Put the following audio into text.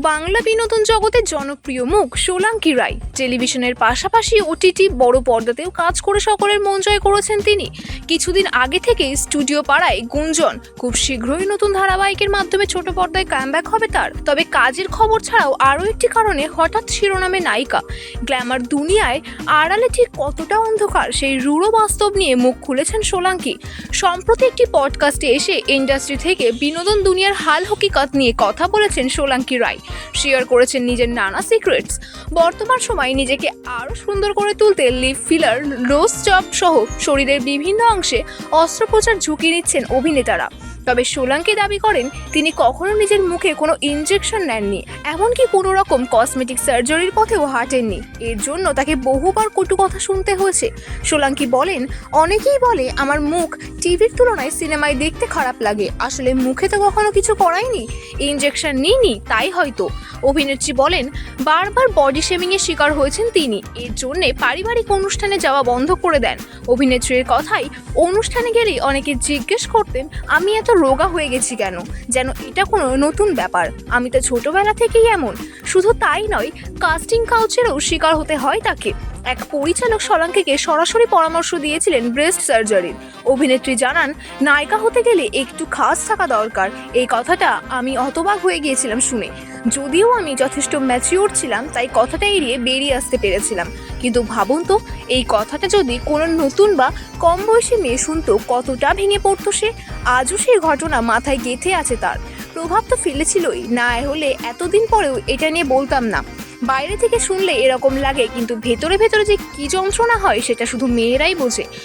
বাংলা বিনোদন জগতের জনপ্রিয় মুখ সোলাঙ্কি রায়। টেলিভিশনের পাশাপাশি ওটিটি বড় পর্দাতেও কাজ করে সকলের মন জয় করেছেন তিনি। কিছুদিন আগে থেকেই স্টুডিও পাড়ায় গুঞ্জন, খুব শীঘ্রই নতুন ধারাবাহিকের মাধ্যমে ছোট পর্দায় কামব্যাক হবে তার। তবে কাজের খবর ছাড়াও আরও একটি কারণে হঠাৎ শিরোনামে নায়িকা। গ্ল্যামার দুনিয়ায় আড়ালে ঠিক কতটা অন্ধকার সেই রূঢ় বাস্তব নিয়ে মুখ খুলেছেন সোলাঙ্কি। সম্প্রতি একটি পডকাস্টে এসে ইন্ডাস্ট্রি থেকে বিনোদন দুনিয়ার হাল হকিকত নিয়ে কথা বলেছেন সোলাঙ্কি রায়। শেয়ার করেছেন নিজের নানা সিক্রেটস বর্তমান সময়ে নিজেকে আরও সুন্দর করে তুলতে লিপ ফিলার রোজ চপ সহ শরীরের বিভিন্ন অংশে অস্ত্রোপচার ঝুঁকি নিচ্ছেন অভিনেতারা। তবে সোলাঙ্কি দাবি করেন তিনি কখনো নিজের মুখে কোনো ইনজেকশন নেননি, এমনকি কোনো রকম কসমেটিক সার্জারির পথেও হাঁটেননি। এর জন্য তাকে বহুবার কটু কথা শুনতে হয়েছে। সোলাঙ্কি বলেন, অনেকেই বলে আমার মুখ টিভির তুলনায় সিনেমায় দেখতে খারাপ লাগে। আসলে মুখে তো কখনো কিছু করাইনি ইনজেকশন নিইনি, তাই হয়তো। অভিনেত্রী বলেন, বারবার বডি শেমিংয়ের শিকার হয়েছেন তিনি। এর জন্যে পারিবারিক অনুষ্ঠানে যাওয়া বন্ধ করে দেন। অভিনেত্রীর কথাই, অনুষ্ঠানে গেলেই অনেকে জিজ্ঞেস করতেন, আমি এত রোগা হয়ে গেছি কেন? যেন এটা কোনো নতুন ব্যাপার। আমি তো ছোটবেলা থেকেই এমন। শুধু তাই নয় কাস্টিং কাউচেরও শিকার হতে হয় তাকে। এক পরিচালক সলাঙ্কিকে সরাসরি পরামর্শ দিয়েছিলেন ব্রেস্ট সার্জারির অভিনেত্রী জানান, নায়িকা হতে গেলে একটু খাস থাকা দরকার। এই কথাটা আমি হতবাক হয়ে গিয়েছিলাম শুনে। যদিও আমি যথেষ্ট ম্যাচিওর ছিলাম, তাই কথাটা এড়িয়ে বেরিয়ে আসতে পেরেছিলাম। কিন্তু ভাবুন তো, এই কথাটা যদি কোনো নতুন বা কম বয়সী মেয়ে শুনতো কতটা ভেঙে পড়তো সে? আজও সেই ঘটনা মাথায় গেঁথে আছে তার। প্রভাব তো ফেলেছিলই। না হলে এতদিন পরেও এটা নিয়ে বলতাম না। বাইরে থেকে শুনলে এরকম লাগে, কিন্তু ভেতরে ভেতরে যে কি যন্ত্রণা হয় সেটা শুধু মেয়েরাই বোঝে।